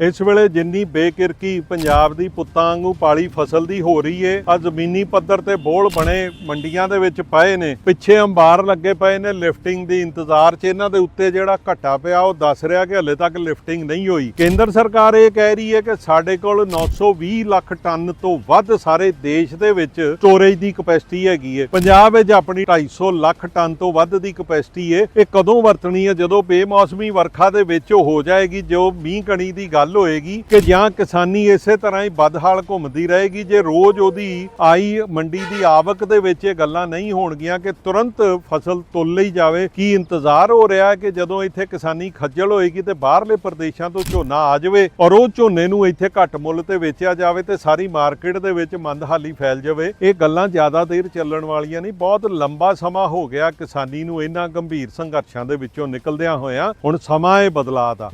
ਇਸ ਵੇਲੇ ਜਿੰਨੀ ਬੇਕਿਰਕੀ ਪੰਜਾਬ ਦੀ ਪੁੱਤਾਂ ਵਾਂਗੂ ਪਾਲੀ ਫਸਲ ਦੀ ਹੋ ਰਹੀ ਏ ਆ ਜ਼ਮੀਨੀ ਪੱਧਰ ਤੇ ਬੋਲ ਬਣੇ ਮੰਡੀਆਂ ਦੇ ਵਿੱਚ ਪਏ ਨੇ। ਪਿੱਛੇ ਅੰਬਾਰ ਲੱਗੇ ਪਏ ਨੇ ਲਿਫਟਿੰਗ ਦੀ ਇੰਤਜ਼ਾਰ 'ਚ। ਇਹਨਾਂ ਦੇ ਉੱਤੇ ਜਿਹੜਾ ਘਟਾ ਪਿਆ, ਉਹ ਦੱਸ ਰਿਹਾ ਕਿ ਹਲੇ ਤੱਕ ਲਿਫਟਿੰਗ ਨਹੀਂ ਹੋਈ। ਕੇਂਦਰ ਸਰਕਾਰ ਇਹ ਕਹਿ ਰਹੀ ਹੈ ਕਿ ਸਾਡੇ ਕੋਲ 920 ਲੱਖ ਟਨ ਤੋਂ ਵੱਧ ਸਾਰੇ ਦੇਸ਼ ਦੇ ਵਿੱਚ ਸਟੋਰੇਜ ਦੀ ਕਪੈਸਿਟੀ ਹੈਗੀ ਏ। ਪੰਜਾਬ ਵਿੱਚ ਆਪਣੀ 250 ਲੱਖ ਟਨ ਤੋਂ ਵੱਧ ਦੀ ਕਪੈਸਿਟੀ ਏ। ਇਹ ਕਦੋਂ ਵਰਤਣੀ ਹੈ ਜਦੋਂ ਬੇਮੌਸਮੀ ਵਰਖਾ ਦੇ ਵਿੱਚ ਉਹ ਹੋ ਜਾਏਗੀ, ਜੋ ਮੀਂਹ ਕਣੀ ਦੀ ਗੱਲ ਹੋਏਗੀ ਕਿ ਜਾਂ ਕਿਸਾਨੀ ਇਸੇ ਤਰ੍ਹਾਂ ਹੀ ਬਦਹਾਲ ਘੁੰਮਦੀ ਰਹੇਗੀ ਜੇ ਰੋਜ਼ ਉਹਦੀ ਆਈ ਮੰਡੀ ਦੀ ਆਵਕ ਦੇ ਵਿੱਚ ਇਹ ਗੱਲਾਂ ਨਹੀਂ ਹੋਣਗੀਆਂ ਕਿ ਤੁਰੰਤ ਫਸਲ ਤੁੱਲ ਲਈ ਜਾਵੇ, ਕੀ ਇੰਤਜ਼ਾਰ ਹੋ ਰਿਹਾ ਹੈ ਕਿ ਜਦੋਂ ਇੱਥੇ ਕਿਸਾਨੀ ਖੱਜਲ ਹੋਏਗੀ ਤੇ ਬਾਹਰਲੇ ਪ੍ਰਦੇਸ਼ਾਂ ਤੋਂ ਝੋਨਾ ਆ ਜਾਵੇ ਔਰ ਉਹ ਝੋਨੇ ਨੂੰ ਇੱਥੇ ਘੱਟ ਮੁੱਲ ਤੇ ਵੇਚਿਆ ਜਾਵੇ ਤੇ ਸਾਰੀ ਮਾਰਕੀਟ ਦੇ ਵਿੱਚ ਮੰਦਹਾਲੀ ਫੈਲ ਜਾਵੇ, ਇਹ ਗੱਲਾਂ ਜ਼ਿਆਦਾ ਦੇਰ ਚੱਲਣ ਵਾਲੀਆਂ ਨਹੀਂ, ਬਹੁਤ ਲੰਬਾ ਸਮਾਂ ਹੋ ਗਿਆ ਕਿਸਾਨੀ ਨੂੰ ਇਹਨਾਂ ਗੰਭੀਰ ਸੰਘਰਸ਼ਾਂ ਦੇ ਵਿੱਚੋਂ ਨਿਕਲਦਿਆਂ ਹੋਇਆਂ, ਹੁਣ ਸਮਾਂ ਇਹ ਬਦਲਾ ਦਾ।